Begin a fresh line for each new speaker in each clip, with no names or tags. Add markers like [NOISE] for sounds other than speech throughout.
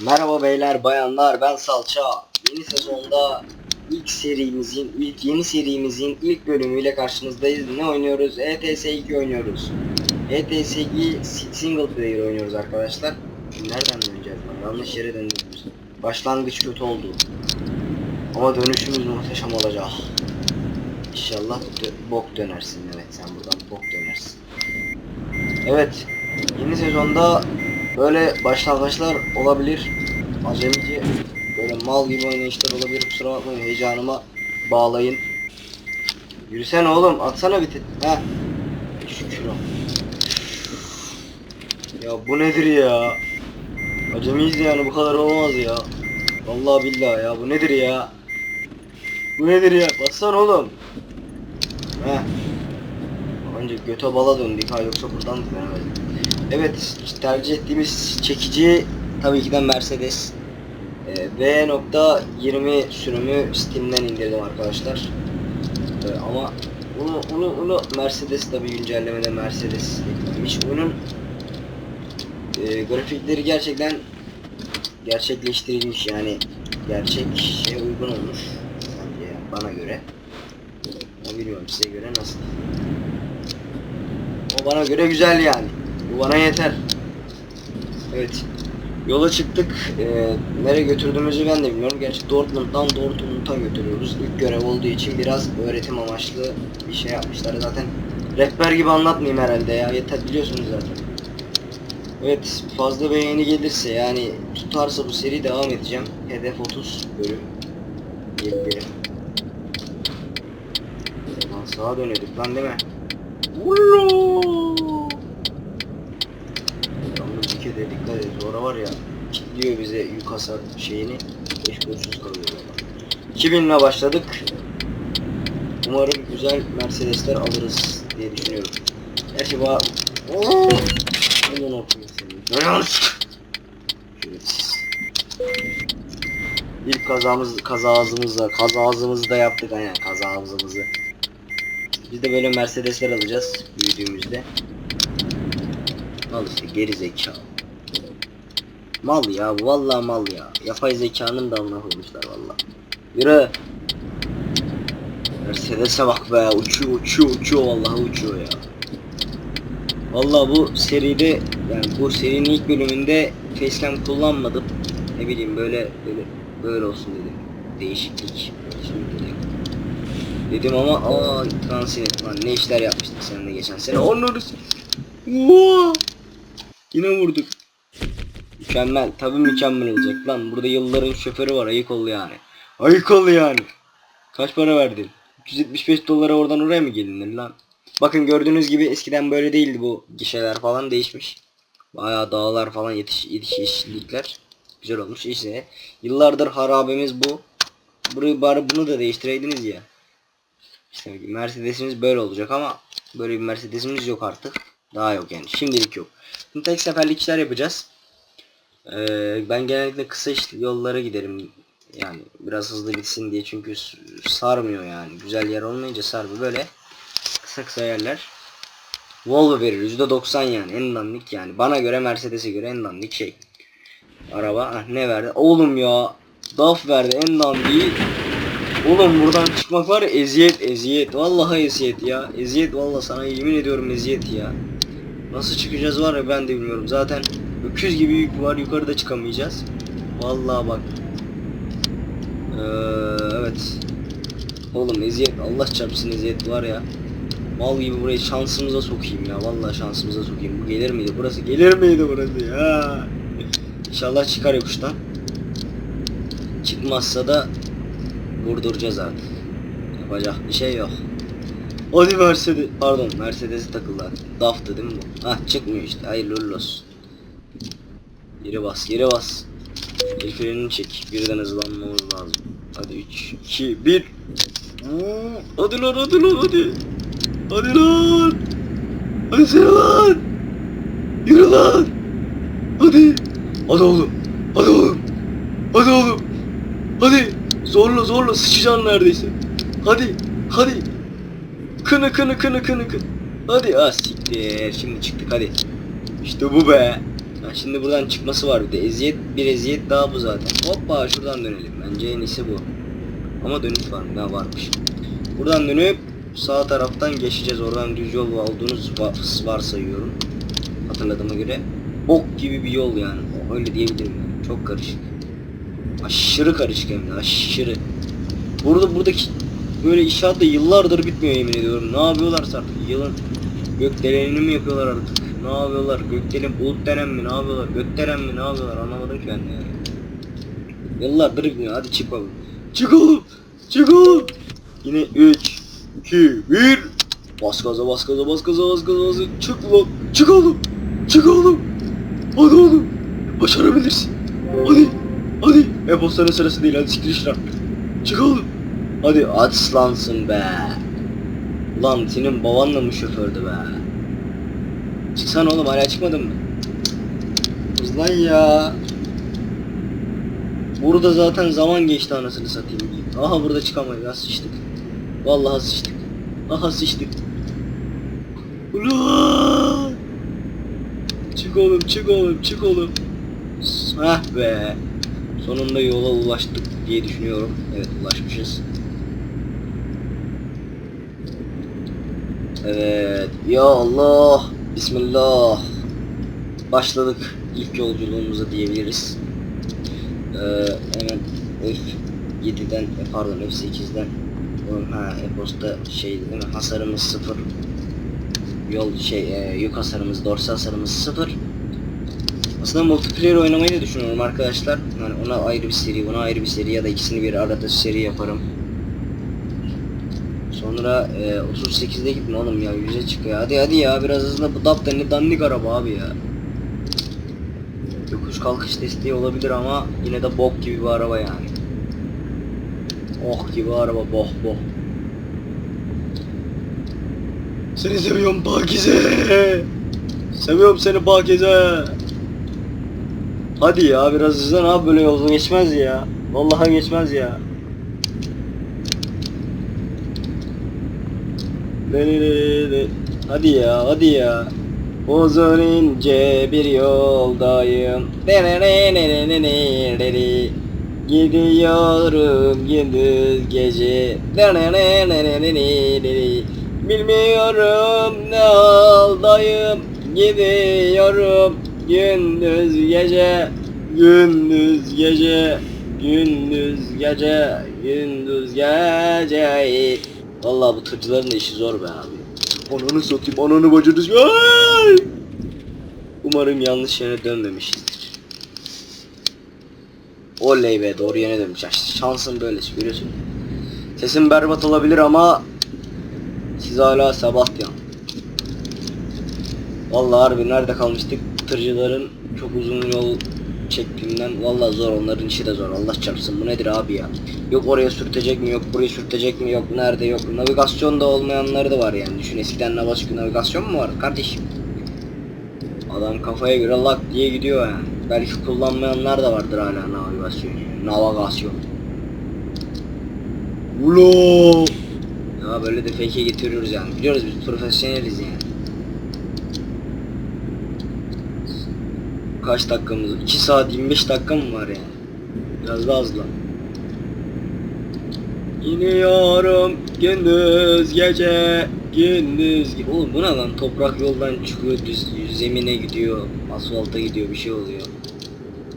Merhaba beyler bayanlar ben Salça. Yeni sezonda ilk serimizin, ilk yeni serimizin ilk bölümüyle karşınızdayız. Ne oynuyoruz? ETS 2 oynuyoruz. ETS 2 single player oynuyoruz arkadaşlar. Nereden döneceğiz? Yanlış yere döndük. Başlangıç kötü oldu. Ama dönüşümüz muhteşem olacak. İnşallah dö- bok dönersin. Evet sen buradan bok dönersin. Evet. Yeni sezonda böyle başlangıçlar olabilir. Acemici böyle mal gibi oynayışlar olabilir. Kusura bakmayın heyecanıma bağlayın. Yürüsene oğlum atsana bir te- Heh. Şükür. Ya bu nedir ya? Acemiyiz yani bu kadar olmaz ya. Vallahi billahi ya bu nedir ya? Bu nedir ya? Bassana oğlum. Heh. Önce göte bala döndük ha yoksa buradan dönemedik? Evet tercih ettiğimiz çekici tabii ki de Mercedes ee, V.20 sürümü Steam'den indirdim arkadaşlar. Ee, ama bunu, bunu, bunu Mercedes tabii güncellemede Mercedes eklemiş. Bunun e, grafikleri gerçekten gerçekleştirilmiş yani gerçek şeye uygun olmuş bence yani bana göre. Ama bilmiyorum size göre nasıl. O bana göre güzel yani. Bu bana yeter. Evet. Yola çıktık. Ee, nereye götürdüğümüzü ben de bilmiyorum. Gerçi Dortmund'dan Dortmund'a götürüyoruz. İlk görev olduğu için biraz öğretim amaçlı bir şey yapmışlar. Zaten rehber gibi anlatmayayım herhalde ya. Yeter biliyorsunuz zaten. Evet fazla beğeni gelirse yani tutarsa bu seri devam edeceğim. Hedef 30 bölüm diyebilirim. Lan sağa dönüyorduk lan değil mi? Ullo! Yalnız bir kere dikkat et. Sonra var ya kilitliyor bize yük şeyini. Beş kuruşsuz kalıyor. 2000 ile başladık. Umarım güzel Mercedesler alırız diye düşünüyorum. Gerçi bu... Aman okuyayım seni. Şerefsiz. İlk kazamız kazağımızda kazağımızda yaptık aynen kazağımızı. Biz de böyle Mercedesler alacağız büyüdüğümüzde. Mal işte geri zekalı. Mal ya bu vallahi mal ya. Yapay zekanın da amına koymuşlar vallahi. Yürü. Mercedes'e bak be uçuyor uçuyor uçuyor vallahi uçuyor ya. Vallahi bu seride yani bu serinin ilk bölümünde facecam kullanmadım. Ne bileyim böyle böyle böyle olsun dedim. Değişiklik olsun dedim. Dedim ama aa transinet lan ne işler yapmıştık seninle geçen sene. Onları! Yine vurduk. Mükemmel. Tabii mükemmel olacak lan. Burada yılların şoförü var. Ayık ol yani. Ayık ol yani. Kaç para verdin? 375 dolara oradan oraya mı gelinir lan? Bakın gördüğünüz gibi eskiden böyle değildi bu gişeler falan değişmiş. Bayağı dağlar falan yetiş, yetiş. Güzel olmuş işte. Yıllardır harabemiz bu. Burayı bari bunu da değiştireydiniz ya. İşte Mercedes'imiz böyle olacak ama böyle bir Mercedes'imiz yok artık. Daha yok yani. Şimdilik yok. Şimdi tek seferlik işler yapacağız. Ee, ben genellikle kısa yollara giderim. Yani biraz hızlı bitsin diye çünkü sarmıyor yani. Güzel yer olmayınca sarmıyor. Böyle kısa kısa yerler. Volvo verir. %90 yani. En dandik yani. Bana göre Mercedes'e göre en dandik şey. Araba. Ah, ne verdi? Oğlum ya. DAF verdi. En dandiği. Oğlum buradan çıkmak var ya eziyet eziyet. Vallahi eziyet ya. Eziyet vallahi sana yemin ediyorum eziyet ya. Nasıl çıkacağız var ya ben de bilmiyorum. Zaten öküz gibi yük var yukarıda çıkamayacağız. Vallahi bak. Ee, evet. Oğlum eziyet Allah çarpsın eziyet var ya. Mal gibi burayı şansımıza sokayım ya. Vallahi şansımıza sokayım. Bu gelir miydi? Burası gelir miydi burası ya? İnşallah çıkar yokuştan. Çıkmazsa da vurduracağız artık. Yapacak bir şey yok. Hadi Mercedes, pardon Mercedes'e takıldı. Daftı değil mi bu? Hah çıkmıyor işte. Hayırlı olsun. Geri bas, geri bas. El frenini çek. Birden hızlanmamız lazım. Hadi 3, 2, 1. Hadi lan, hadi lan, hadi. Hadi lan. Hadi sen lan. Yürü lan. Hadi. Hadi oğlum. Hadi oğlum. Hadi oğlum. Hadi. Zorla zorla sıçacaksın neredeyse. Hadi. Hadi. Kını kını kını kını kını. Hadi ah siktir. Şimdi çıktık hadi. İşte bu be. Şimdi buradan çıkması var bir de eziyet bir eziyet daha bu zaten. Hoppa şuradan dönelim. Bence en iyisi bu. Ama dönüş var mı? Ha varmış. Buradan dönüp sağ taraftan geçeceğiz. Oradan düz yol olduğunuz va- varsayıyorum. Hatırladığıma göre. Bok gibi bir yol yani. Öyle diyebilirim yani. Çok karışık. Aşırı karışık hem de aşırı. Burada buradaki böyle inşaat da yıllardır bitmiyor yemin ediyorum. Ne yapıyorlarsa artık yılın gökdelenini mi yapıyorlar artık? Ne yapıyorlar? Gökdelen bulut denen mi? Ne yapıyorlar? Gökdelen mi? Ne yapıyorlar? Anlamadım ki ben de yani. Yıllardır bitmiyor. Hadi çık oğlum. Çık oğlum. Çık oğlum. Yine 3 2 1 Bas gaza bas gaza bas gaza bas gaza bas gaza. Çık lan. Çık oğlum. Çık oğlum. Hadi oğlum. Başarabilirsin. Hadi. Hadi. E-postanın sırası değil. Hadi siktir işler. Çık oğlum. Hadi aslansın be. Ulan senin baban da mı şofördü be? Çıksana oğlum hala çıkmadın mı? Kız lan ya. Burada zaten zaman geçti anasını satayım. Aha burada çıkamayız. Ha sıçtık. Vallahi sıçtık. Aha sıçtık. Ulan! Çık oğlum çık oğlum çık oğlum. Hah be. Sonunda yola ulaştık diye düşünüyorum. Evet ulaşmışız. Evet. Ya Allah. Bismillah. Başladık ilk yolculuğumuza diyebiliriz. Ee, hemen F7'den e, pardon F8'den Oğlum ha e-posta şeydi değil mi? Hasarımız sıfır. Yol şey e, yük hasarımız, dorsal hasarımız sıfır. Aslında multiplayer oynamayı da düşünüyorum arkadaşlar. Yani ona ayrı bir seri, buna ayrı bir seri ya da ikisini bir arada seri yaparım. Sonra e, 38'de gitme oğlum ya 100'e çıkıyor. Hadi hadi ya biraz hızlı bu dap deni dandik araba abi ya. Yokuş kalkış desteği olabilir ama yine de bok gibi bir araba yani. Oh gibi araba boh boh. Seni seviyorum Pakize. Seviyorum seni Pakize. Hadi ya biraz hızlan abi böyle yolda geçmez ya. Vallahi geçmez ya. Hadi ya hadi ya. Uzun ince bir yoldayım. Gidiyorum gündüz gece. Bilmiyorum ne haldayım. Gidiyorum gündüz gece. Gündüz gece. Gündüz gece. Gündüz gece. Vallahi bu tırcıların da işi zor be abi. Ananı satayım, ananı bacını Ay! Umarım yanlış yere dönmemişizdir. Oley be doğru yere dönmüş. Şansın böylesi görüyorsun. Sesim berbat olabilir ama siz hala Sebastian. Vallahi harbi nerede kalmıştık? Tırcıların çok uzun yol çektiğinden vallahi zor onların işi de zor. Allah çarpsın bu nedir abi ya? Yok oraya sürtecek mi yok buraya sürtecek mi yok nerede yok navigasyon da olmayanları da var yani. Düşün eskiden navigasyon, navigasyon mu vardı kardeşim? Adam kafaya göre lak diye gidiyor yani. Belki kullanmayanlar da vardır hala navigasyon navigasyon. Ulo! Ya böyle de fake'e getiriyoruz yani. Biliyoruz biz profesyoneliz yani Kaç dakikamız? 2 saat 25 dakika mı var yani? Biraz daha hızlı. İniyorum gündüz gece gündüz Oğlum bu ne lan toprak yoldan çıkıyor düz, düz zemine gidiyor asfalta gidiyor bir şey oluyor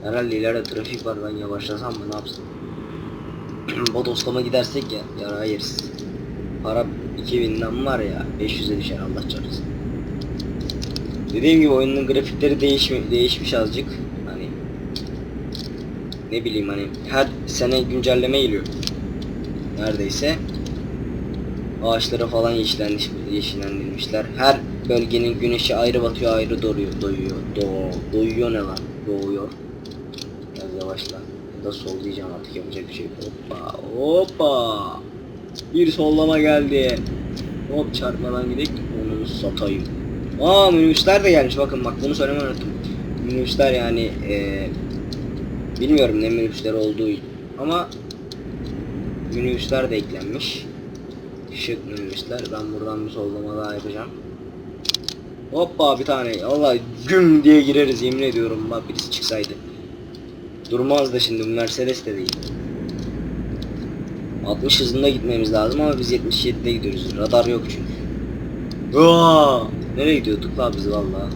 Herhalde ileride trafik var ben yavaşlasam mı ne yapsam [CLEARS THROAT] Bodoslama gidersek ya yara yeriz Para 2000'den var ya 500'e düşer Allah çarpsın Dediğim gibi oyunun grafikleri değişmi değişmiş azıcık. Hani ne bileyim hani her sene güncelleme geliyor. Neredeyse ağaçlara falan yeşillenmiş, yeşillendirmişler. Her bölgenin güneşi ayrı batıyor, ayrı doğuyor, doyuyor. Do doyuyor ne lan? Doğuyor. Biraz yavaşla. Ya da sol diyeceğim artık yapacak bir şey. Hoppa, hoppa. Bir sollama geldi. Hop çarpmadan gidelim. Onu satayım. Aa minibüsler de gelmiş bakın bak bunu söylemeyi unuttum. Minibüsler yani eee bilmiyorum ne minibüsler olduğu ama minibüsler de eklenmiş. Şık minibüsler. Ben buradan bir sollama daha yapacağım. Hoppa bir tane. Allah güm diye gireriz yemin ediyorum. Bak birisi çıksaydı. Durmaz da şimdi Mercedes de değil. 60 hızında gitmemiz lazım ama biz 77'de gidiyoruz. Radar yok çünkü. Aa, nereye gidiyorduk la biz valla?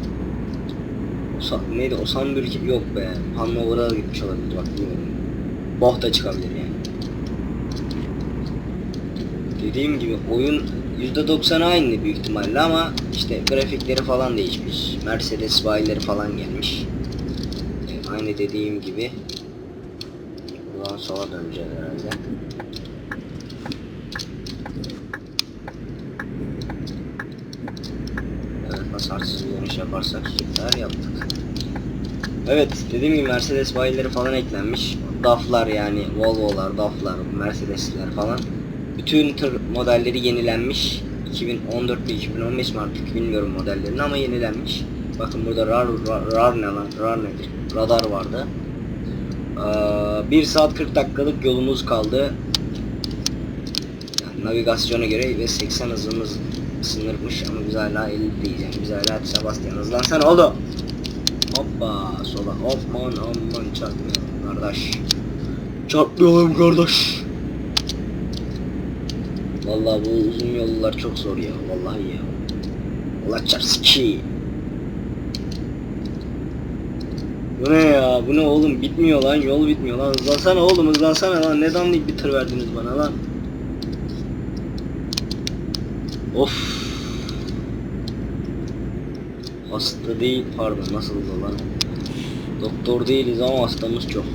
Osa, neydi? Osambürk yok be. Hannover'a gitmiş olabilir bak bilmiyorum. Boh da çıkabilir yani. Dediğim gibi oyun %90 aynı büyük ihtimalle ama işte grafikleri falan değişmiş. Mercedes bayileri falan gelmiş. Ee, Aynı dediğim gibi. Buradan sola döneceğiz herhalde. Evet hasarsız bir dönüş yaparsak süper yaptık. Evet dediğim gibi Mercedes bayileri falan eklenmiş. DAF'lar yani Volvo'lar, DAF'lar, Mercedes'ler falan. Bütün tır modelleri yenilenmiş. 2014 mi 2015 mi artık bilmiyorum modellerini ama yenilenmiş. Bakın burada RAR, RAR, RAR ne lan? RAR nedir? Radar vardı. Ee, 1 saat 40 dakikalık yolumuz kaldı. Yani navigasyona göre ve 80 hızımız sınırmış ama biz hala 50 değil yani biz hala Sebastian hızlansana oğlum. Hoppa sola aman aman çarpmayalım kardeş. Çarpmayalım kardeş. Vallahi bu uzun yollar çok zor ya vallahi ya. Allah çarpsın ki. Bu ne ya? Bu ne oğlum? Bitmiyor lan. Yol bitmiyor lan. Hızlansana oğlum hızlansana lan. Ne dandik bir tır verdiniz bana lan. Of. Hasta değil pardon nasıl lan? Doktor değiliz ama hastamız çok.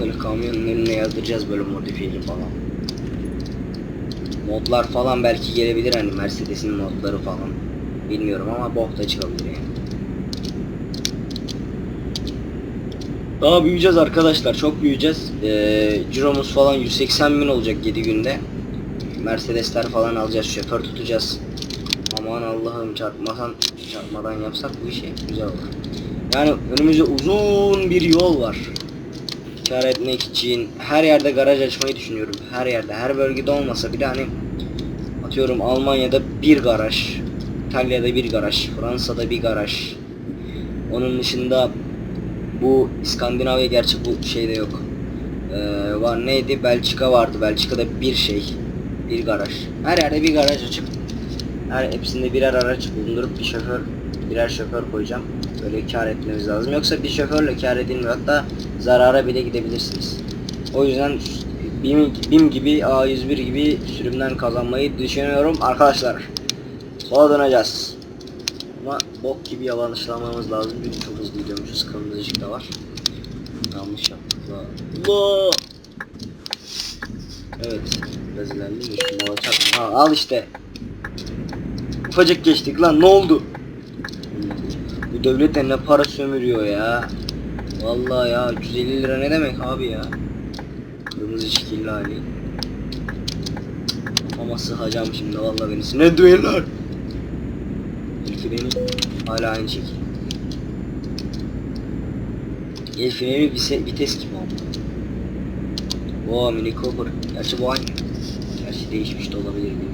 Böyle kamyonun önüne yazdıracağız böyle modifiyeli falan. Modlar falan belki gelebilir hani Mercedes'in modları falan. Bilmiyorum ama bok da çıkabilir yani. Daha büyüyeceğiz arkadaşlar çok büyüyeceğiz. Ee, ciromuz falan 180 bin olacak 7 günde. Mercedesler falan alacağız şoför tutacağız. Allah'ım çarpmadan çarpmadan yapsak bu işi güzel olur. Yani önümüzde uzun bir yol var. Kar etmek için her yerde garaj açmayı düşünüyorum. Her yerde, her bölgede olmasa bile hani atıyorum Almanya'da bir garaj, İtalya'da bir garaj, Fransa'da bir garaj. Onun dışında bu İskandinavya gerçi bu şeyde yok. Ee, var neydi? Belçika vardı. Belçika'da bir şey, bir garaj. Her yerde bir garaj açıp her hepsinde birer araç bulundurup bir şoför, birer şoför koyacağım. Böyle kar etmemiz lazım. Yoksa bir şoförle kar edilmiyor. Hatta zarara bile gidebilirsiniz. O yüzden BİM, BİM gibi A101 gibi sürümden kazanmayı düşünüyorum arkadaşlar. Sola döneceğiz. Ama bok gibi yalanışlamamız lazım. Biz çok hızlı gidiyormuşuz. Kırmızıcık da var. Yanlış yaptık. La. Allah! Evet. Biraz ilerledim. Ha al işte. Ufacık geçtik lan ne oldu? Bu devlet de ne para sömürüyor ya. Vallahi ya 150 lira ne demek abi ya. Kırmızı şekilli hali. Ama sıhacağım şimdi vallahi beni sinir duyarlar. El freni hala aynı şekil. El freni vites gibi oldu. Oo Mini Cooper. Gerçi bu aynı. Gerçi değişmiş de olabilir bilmiyorum ne?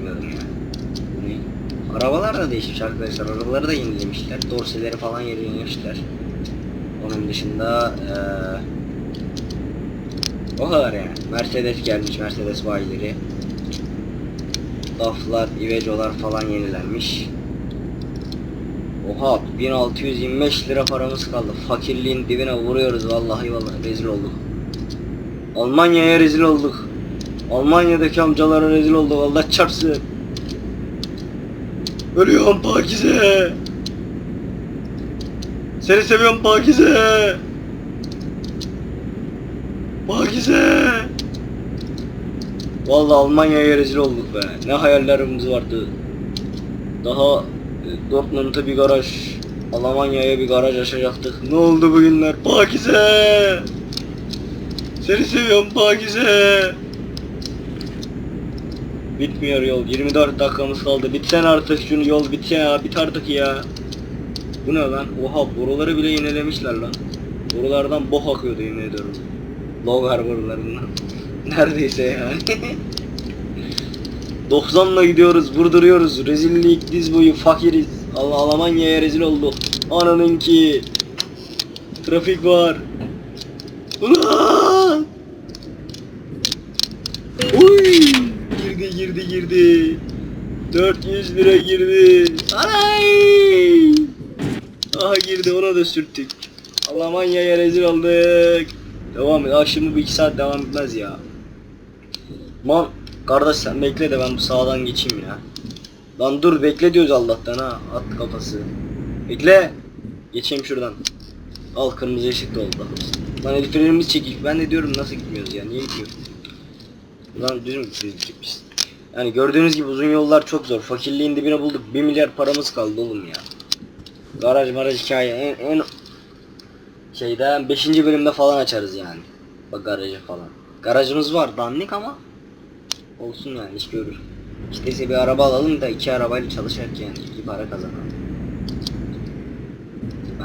Arabalar da değişmiş arkadaşlar. Arabaları da yenilemişler. Dorseleri falan yenilemişler. Onun dışında eee o kadar yani. Mercedes gelmiş. Mercedes bayileri. DAF'lar, Iveco'lar falan yenilenmiş. Oha 1625 lira paramız kaldı. Fakirliğin dibine vuruyoruz vallahi vallahi rezil olduk. Almanya'ya rezil olduk. Almanya'daki amcalara rezil olduk. Allah çarpsın. Ölüyorum Pakize. Seni seviyorum Pakize. Pakize. Vallahi Almanya'ya rezil olduk be. Ne hayallerimiz vardı. Daha e, Dortmund'a bir garaj, Almanya'ya bir garaj açacaktık. Ne oldu bugünler? Pakize. Seni seviyorum Pakize. Bitmiyor yol. 24 dakikamız kaldı. Bitsen artık şunu yol bitse ya. Bit artık ya. Bu ne lan? Oha boruları bile yenilemişler lan. Borulardan boh akıyordu yemin ediyorum. Logar borularından. [LAUGHS] Neredeyse yani. [LAUGHS] 90'la gidiyoruz, vurduruyoruz. Rezillik, diz boyu, fakiriz. Allah Almanya'ya rezil oldu. Ananınki. Trafik var. Ulan! Uy! Girdi girdi girdi. 400 lira girdi. Ay! Aha girdi ona da sürttük. Almanya'ya rezil olduk. Devam et. Aa, şimdi bu iki saat devam etmez ya. Man kardeş sen bekle de ben bu sağdan geçeyim ya. Lan dur bekle diyoruz Allah'tan ha. At kafası. Bekle. Geçeyim şuradan. Al kırmızı ışık da oldu. Lan el frenimiz çekik. Ben de diyorum nasıl gitmiyoruz ya. Niye gidiyoruz? Lan düz mü gidecekmişiz? Yani gördüğünüz gibi uzun yollar çok zor. Fakirliğin dibine bulduk. 1 milyar paramız kaldı oğlum ya. Garaj maraj hikaye en, en şeyden 5. bölümde falan açarız yani. Bak garajı falan. Garajımız var dandik ama olsun yani iş görür. İşte bir araba alalım da iki arabayla çalışacak yani iki para kazanalım.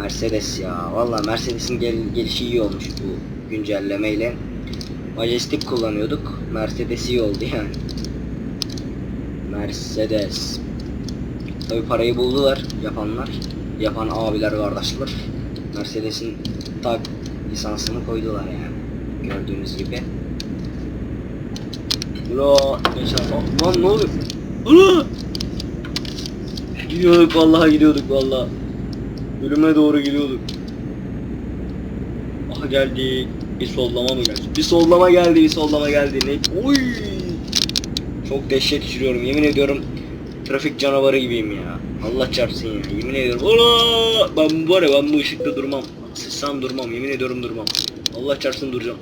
Mercedes ya. Valla Mercedes'in gel gelişi iyi olmuş bu güncellemeyle. Majestic kullanıyorduk. Mercedes iyi oldu yani. Mercedes. Tabi parayı buldular yapanlar. Yapan abiler kardeşler. Mercedes'in tak lisansını koydular yani. Gördüğünüz gibi. Ula inşallah. Lan ne oluyor? Ula! Gidiyorduk vallahi gidiyorduk vallahi. Ölüme doğru gidiyorduk. Aha geldik. Bir sollama mı geldi? Bir sollama geldi, bir sollama geldi. Ne? Oy! Çok dehşet geçiriyorum. Yemin ediyorum trafik canavarı gibiyim ya. Allah çarpsın ya. Yemin ediyorum. Ola! Ben var ya ben bu ışıkta durmam. Sıçsam durmam. Yemin ediyorum durmam. Allah çarpsın duracağım.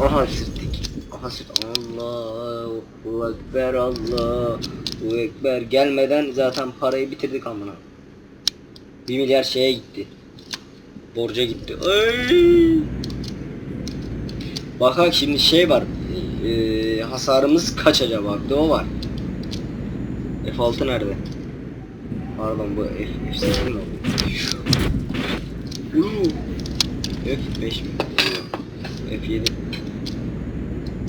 Aha sürttük. Aha sürt. Allahu Ekber Allahu Ekber. Gelmeden zaten parayı bitirdik amına. 1 milyar şeye gitti. Borca gitti. Ay! Bakak şimdi şey var. Ee, hasarımız kaç acaba? Bir de o var. F6 nerede? Pardon bu F, F8 mi oldu? Uuu. F5 mi? F7.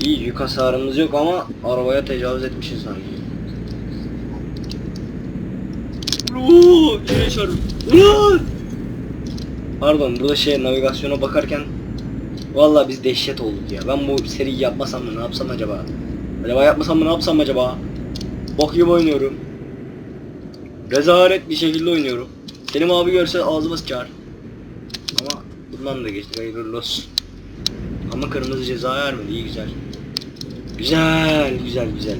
İyi yük hasarımız yok ama arabaya tecavüz etmişiz sanki. Uuu. Yine çarp. Ulan! Pardon burada şey navigasyona bakarken Vallahi biz dehşet olduk ya. Ben bu seriyi yapmasam mı ne yapsam acaba? Acaba yapmasam mı ne yapsam acaba? Bok gibi oynuyorum. Rezalet bir şekilde oynuyorum. Selim abi görse ağzıma sıçar. Ama bundan da geçti. Hayırlı olsun. Ama kırmızı ceza vermedi. iyi güzel. Güzel, güzel, güzel.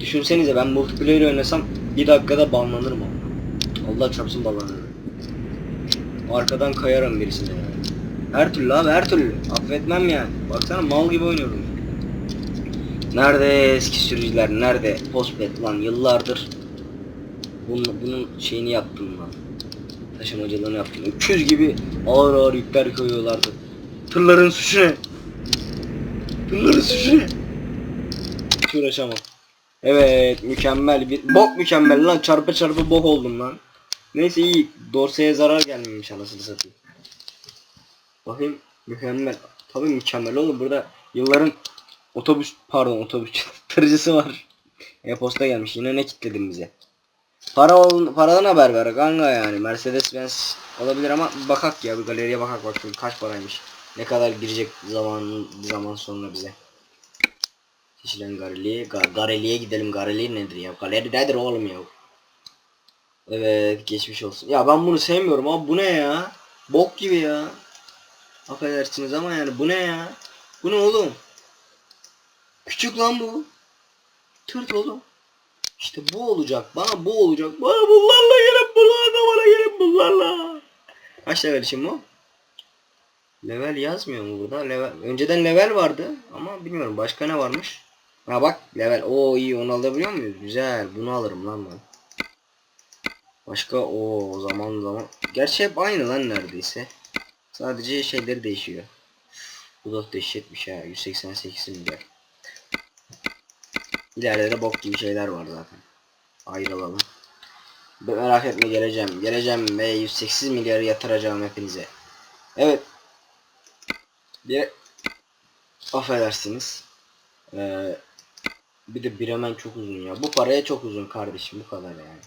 Düşünsenize ben multiplayer oynasam bir dakikada banlanırım ama. Allah çarpsın banlanırım. Arkadan kayarım birisine yani. Her türlü abi her türlü. Affetmem yani. Baksana mal gibi oynuyorum. Nerede eski sürücüler? Nerede? Postpet lan yıllardır. Bunun, bunun şeyini yaptım lan. Taşımacılığını yaptım. Öküz gibi ağır ağır yükler koyuyorlardı. Tırların suçu ne? Tırların suçu ne? Hiç uğraşamam. Evet mükemmel bir bok mükemmel lan çarpı çarpı bok oldum lan. Neyse iyi dorseye zarar gelmemiş anasını satayım. Bakayım mükemmel. Tabii mükemmel oğlum burada yılların otobüs pardon otobüs [LAUGHS] tırcısı var. E-posta gelmiş yine ne kitledin bize. Para ol, paradan haber ver kanka yani Mercedes Benz olabilir ama bakak ya bir galeriye bakak bak kaç paraymış. Ne kadar girecek zaman zaman sonra bize. Kişilen galeriye, ga, galeriye gidelim galeri nedir ya? Galeri nedir oğlum ya? Evet geçmiş olsun. Ya ben bunu sevmiyorum abi bu ne ya? Bok gibi ya. Affedersiniz ama yani bu ne ya? Bu ne oğlum? Küçük lan bu. Tırt oğlum. İşte bu olacak. Bana bu olacak. Bana bunlarla gelin bunlarla bana gelin bunlarla. Kaç level için bu? Level yazmıyor mu burada? Level. Önceden level vardı ama bilmiyorum başka ne varmış. Ha bak level. Oo iyi onu alabiliyor muyuz? Güzel. Bunu alırım lan ben. Başka o o zaman zaman. Gerçi hep aynı lan neredeyse. Sadece şeyleri değişiyor. Bu da dehşetmiş ha. 188 milyar. İleride de bok gibi şeyler var zaten. Ayrılalım. Merak etme geleceğim. Geleceğim ve 108 milyarı yatıracağım hepinize. Evet. Bir affedersiniz. Ee, bir de bir hemen çok uzun ya. Bu paraya çok uzun kardeşim bu kadar yani.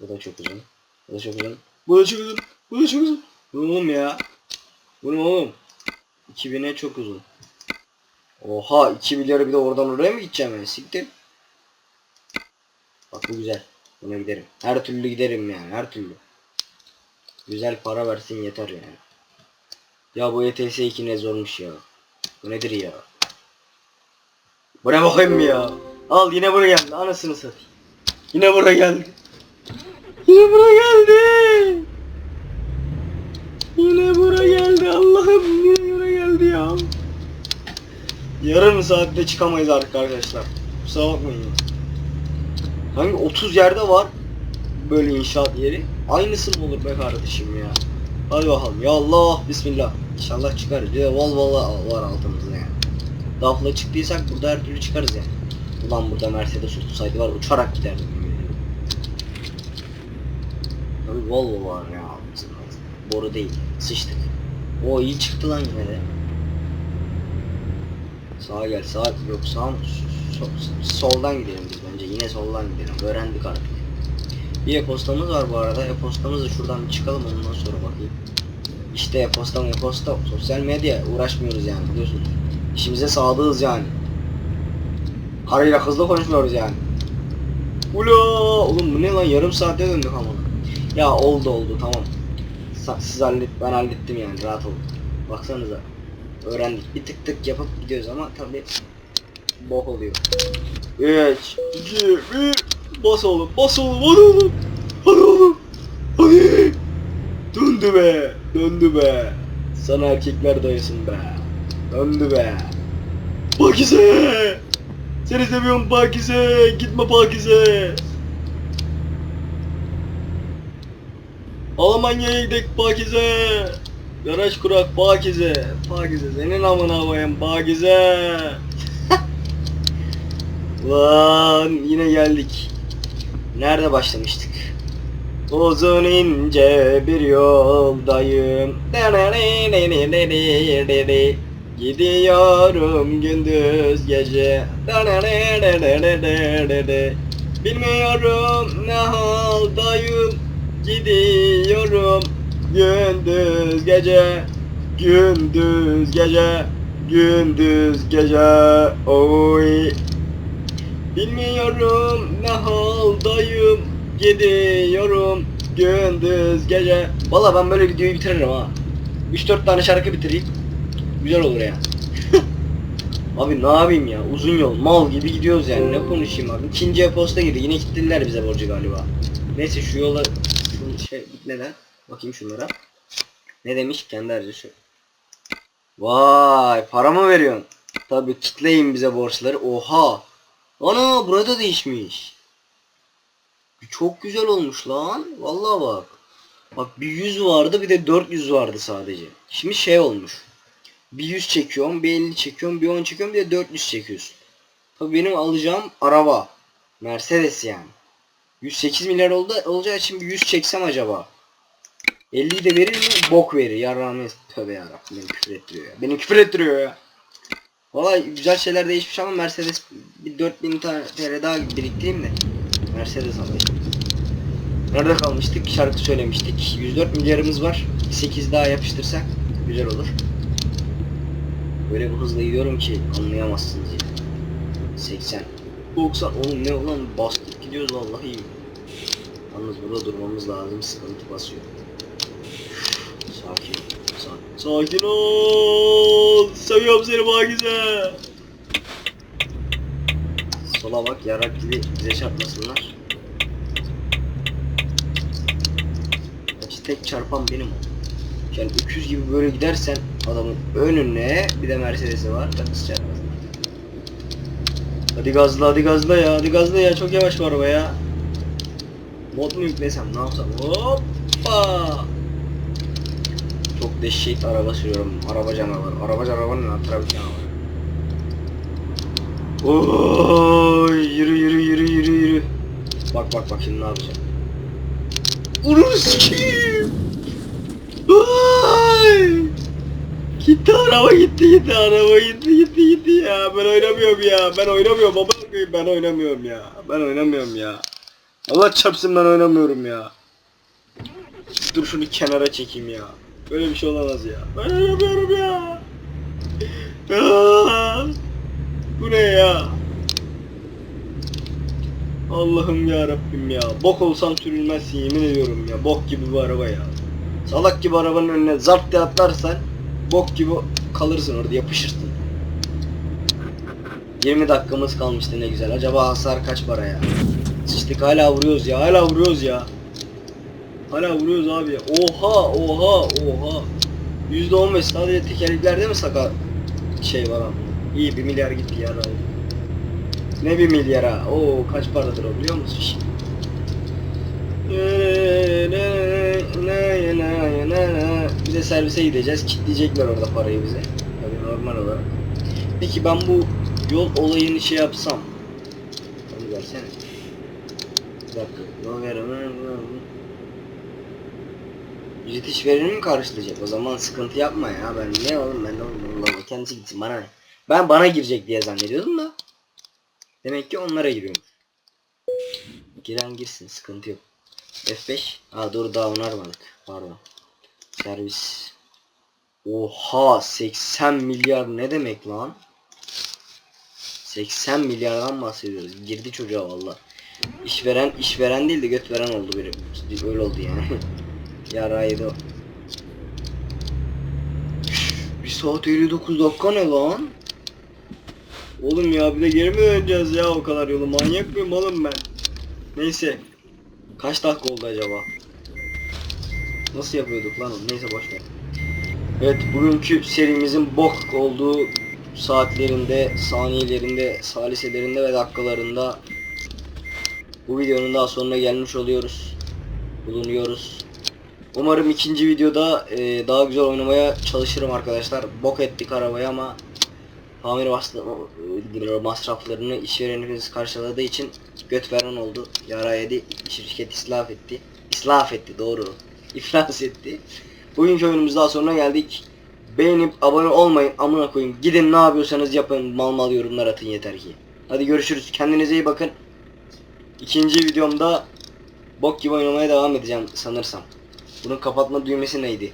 Bu da çok uzun. Bu da çok uzun. Bu da çok uzun. Bu da çok uzun. Bu oğlum ya? Bu oğlum? 2000'e çok uzun. Oha 2 milyarı bir de oradan oraya mı gideceğim ben? Siktir. Bak bu güzel. Buna giderim. Her türlü giderim yani her türlü. Güzel para versin yeter yani. Ya bu ETS 2 ne zormuş ya. Bu nedir ya? Buraya bakayım ya. Al yine buraya geldi. Anasını satayım. Yine buraya geldi. Yine buraya geldi. Yine buraya geldi. Allah'ım yine buraya geldi ya. Yarım saatte çıkamayız artık arkadaşlar. Kusura bakmayın. ya. Hangi 30 yerde var böyle inşaat yeri. Aynısı mı olur be kardeşim ya. Hadi bakalım. Ya Allah bismillah. İnşallah çıkarız. De vol vol var altımızda yani. Dafla çıktıysak burada her türlü çıkarız yani. Ulan burada Mercedes olsaydı var uçarak giderdim. Tabii Volvo var ya. Boru değil. Sıçtık. O iyi çıktı lan yine de. Sağa gel sağ yok sağ mı? So- soldan gidelim biz bence yine soldan gidelim öğrendik artık. Bir e-postamız var bu arada e-postamızı şuradan bir çıkalım ondan sonra bakayım. İşte e-posta e-posta sosyal medya uğraşmıyoruz yani biliyorsunuz. İşimize sadığız yani. Karıyla hızlı konuşmuyoruz yani. Ula oğlum bu ne lan yarım saate döndük ama. Ya oldu oldu tamam. Siz hallet ben hallettim yani rahat olun. Baksanıza. Öğrendik. Bir tık tık yapıp gidiyoruz ama tabi bok oluyor. 3 2 1 Bas oğlum bas oğlum hadi oğlum. Hadi oğlum. Hadi. Döndü be. Döndü be. Sana erkekler dayısın be. Döndü be. Pakize. Seni seviyorum Pakize. Gitme Pakize. Almanya'ya gidelim Pakize. Garaj kurak Pakize. Pakize senin amına koyayım Pakize. Lan yine geldik. Nerede başlamıştık? Uzun ince bir yoldayım. Gidiyorum gündüz gece. Bilmiyorum ne haldayım. Gidiyorum. Gündüz gece. Gündüz gece. Gündüz gece. Oy. Bilmiyorum ne haldayım. Gidiyorum gündüz gece. Valla ben böyle videoyu bitiririm ha. 3-4 tane şarkı bitireyim. Güzel olur ya. [LAUGHS] Abi ne yapayım ya? Uzun yol mal gibi gidiyoruz yani. Ne konuşayım abi? İkinci posta girdi. Yine kilitlediler bize borcu galiba. Neyse şu yola şey neden Bakayım şunlara Ne demiş kendi harcı Vay para mı veriyorsun Tabi kitleyin bize borçları oha Ana burada değişmiş. Çok güzel olmuş lan. Vallahi bak. Bak bir 100 vardı bir de 400 vardı sadece. Şimdi şey olmuş. Bir 100 çekiyorum, bir 50 çekiyorum, bir 10 çekiyorum, bir de 400 çekiyorsun. Tabii benim alacağım araba. Mercedes yani. 108 milyar oldu, olacağı için bir 100 çeksem acaba. 50'yi de verir mi? Bok verir. Yarrağımı tövbe yarabbim beni küfür ettiriyor ya. Beni küfür ettiriyor ya. Valla güzel şeyler değişmiş ama Mercedes bir 4000 tane TL daha biriktireyim de Mercedes alayım. Nerede kalmıştık? Şarkı söylemiştik. 104 milyarımız var. Bir 8 daha yapıştırsak güzel olur. Böyle bir hızla gidiyorum ki anlayamazsınız ya. 80 90 oğlum ne ulan bastık gidiyoruz vallahi iyi. Yalnız burada durmamız lazım sıkıntı basıyor. Sakin. Sakin. Sakin ol. Seviyorum seni Pakize. Sola bak yarak gibi bize çarpmasınlar. Tek çarpan benim. Yani 300 gibi böyle gidersen adamın önüne bir de Mercedes'i var. Nasıl çarpmasın? Hadi gazla hadi gazla ya hadi gazla ya çok yavaş bu ya. Mod mu yüklesem ne yapsam? Hoppa! Çok dehşet araba sürüyorum. Araba canavarı. Araba canavarı ne? Trafik canavarı. Oy, yürü yürü yürü yürü yürü. Bak bak bak şimdi ne yapacağım. Onu sikeyim. Gitti araba gitti gitti araba gitti gitti gitti ya ben oynamıyorum ya ben oynamıyorum baba ben oynamıyorum ya ben oynamıyorum ya Allah çarpsın ben oynamıyorum ya. Dur şunu kenara çekeyim ya. Böyle bir şey olamaz ya. Ben oynamıyorum ya. [LAUGHS] Bu ne ya? Allah'ım ya Rabbim ya. Bok olsam sürülmezsin yemin ediyorum ya. Bok gibi bu araba ya. Salak gibi arabanın önüne zart diye atlarsan bok gibi kalırsın orada yapışırsın. 20 dakikamız kalmıştı ne güzel. Acaba hasar kaç para ya? Sıçtık hala vuruyoruz ya. Hala vuruyoruz ya. Hala vuruyoruz abi. Oha oha oha. %15 sadece tekerleklerde mi sakat şey var abi? İyi 1 milyar gitti ya. Raul. Ne 1 milyara? Oo kaç paradır o biliyor musun şimdi? Bir de servise gideceğiz. Kitleyecekler orada parayı bize. Tabii normal olarak. Peki ben bu yol olayını şey yapsam. Onu versene. Bir dakika. Yol veremem. Ücret işverenin mi karşılayacak? O zaman sıkıntı yapma ya. Ben ne oğlum ben ne oğlum. Kendisi gitsin bana ne? Ben bana girecek diye zannediyordum da. Demek ki onlara giriyormuş. Giren girsin sıkıntı yok. F5. Aa dur daha onarmadık. Pardon. Servis. Oha 80 milyar ne demek lan? 80 milyardan bahsediyoruz. Girdi çocuğa valla. İşveren işveren değil de göt veren oldu biri. Öyle oldu yani. [LAUGHS] Yaraydı o. Bir saat 59 dakika ne lan? Oğlum ya bir de geri mi döneceğiz ya o kadar yolu manyak mıyım oğlum ben? Neyse. Kaç dakika oldu acaba? Nasıl yapıyorduk lan onu? Neyse boş ver. Evet bugünkü serimizin bok olduğu saatlerinde, saniyelerinde, saliselerinde ve dakikalarında bu videonun daha sonuna gelmiş oluyoruz. Bulunuyoruz. Umarım ikinci videoda e, daha güzel oynamaya çalışırım arkadaşlar. Bok ettik arabayı ama tamir masraf- masraflarını işverenimiz karşıladığı için göt veren oldu. Yara yedi. Şirket islaf etti. İslaf etti doğru. [LAUGHS] İflas etti. Bugünkü oyunumuz daha sonuna geldik. Beğenip abone olmayın amına koyun. Gidin ne yapıyorsanız yapın mal mal yorumlar atın yeter ki. Hadi görüşürüz. Kendinize iyi bakın. İkinci videomda bok gibi oynamaya devam edeceğim sanırsam. Bunun kapatma düğmesi neydi?